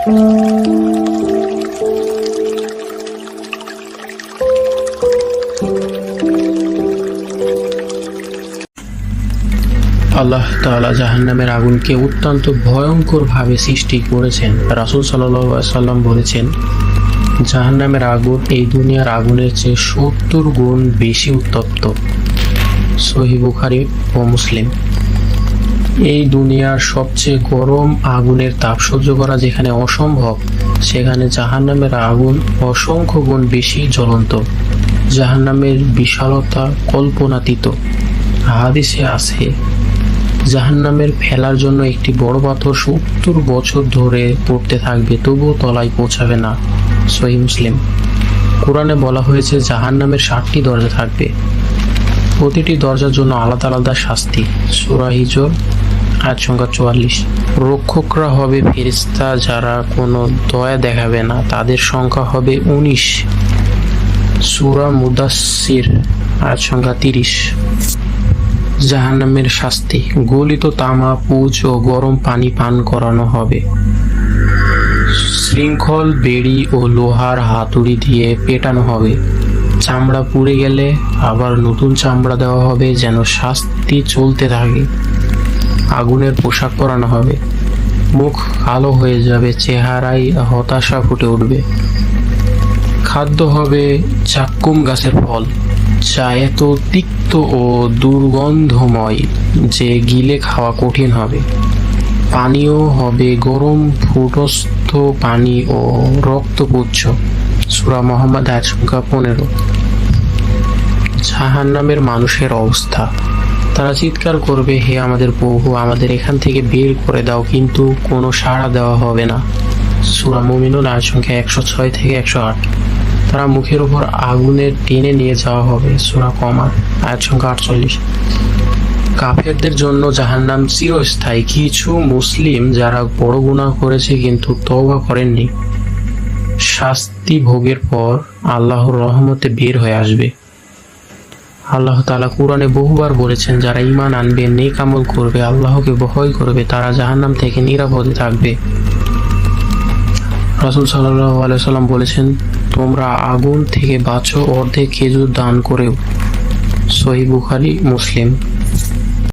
আল্লাহ তাআলা জাহান্নামের আগুনকে অত্যন্ত ভয়ঙ্করভাবে সৃষ্টি করেছেন। রাসূল সাল্লাম বলেছেন, জাহান্নামের আগুন এই দুনিয়ার আগুনের চেয়ে সত্তর গুণ বেশি উত্তপ্ত। সহি বুখারি ও মুসলিম। এই দুনিয়ার সবচেয়ে গরম আগুনের তাপ সহ্য করা যেখানে অসম্ভব, সেখানে জাহান্নামের আগুন অসংখ্য গুণ বেশি জ্বলন্ত। জাহান্নামের বিশালতা কল্পনাতীত। হাদিসে আছে, জাহান্নামের ফেলার জন্য একটি বড় পাথর সত্তর বছর ধরে পড়তে থাকবে, তবুও তলায় পৌঁছাবে না। সহি মুসলিম। কোরআনে বলা হয়েছে, জাহান্নামের ষাটটি দরজা থাকবে। প্রতিটি দরজার জন্য আলাদা আলাদা শাস্তি। সুরা হিজর সংখ্যা চুয়াল্লিশ। রক্ষকরা হবে ফেরিস্তা যারা কোনো দয়া দেখাবে না, তাদের সংখ্যা হবে উনিশ। সুরা মুদাসির আয়াত সংখ্যা তিরিশ। জাহান্নামের শাস্তি, গলিত তামা পুজ ও গরম পানি পান করানো হবে। শৃঙ্খল, বেড়ি ও লোহার হাতুড়ি দিয়ে পেটানো হবে। চামড়া পুড়ে গেলে আবার নতুন চামড়া দেওয়া হবে যেন শাস্তি চলতে থাকে। আগুনের পোশাক পরানো হবে। মুখ কালো হয়ে যাবে, চেহারায় হতাশা ফুটে উঠবে। খাদ্য হবে চাক্কুম গাছের ফল, যা এত তিক্ত ও দুর্গন্ধময় যে গিলে খাওয়া কঠিন হবে। পানীয় হবে গরম, ফুটস্থ পানি ও রক্তপুচ্ছ। সুরা মোহাম্মদ আয়াত সংখ্যা পনেরো। জাহান্নামের মানুষের অবস্থা। তারা চিৎকার করবে, হে আমাদের প্রভু, আমাদের এখান থেকে বের করে দাও, কিন্তু কোনো সাড়া দেওয়া হবে না। সুরা মুমিনুল আয়াত সংখ্যা একশো ছয় থেকে একশো আট। তারা মুখের উপর আগুনের টেনে নিয়ে যাওয়া হবে, সুরা কমার আয়াত সংখ্যা আটচল্লিশ। কাফেরদের জন্য জাহান্নাম চিরস্থায়ী। কিছু মুসলিম যারা বড় গুনাহ করেছে, কিন্তু তওবা করেননি। শাস্তি ভোগের পর আল্লাহর রহমতে বের হয়ে আসবে। আল্লাহ তাআলা কোরআনে বহুবার বলেছেন, যারা ঈমান আনবে, নেক আমল করবে, আল্লাহকে ভয় করবে, তারা জাহান্নাম থেকে নিরাপদে থাকবে। রাসূল সাল্লাল্লাহু আলাইহি সাল্লাম বলেছেন, তোমরা আগুন থেকে বাঁচো, অর্ধেক খেজুর দান করেও। সহি বুখারি, মুসলিম।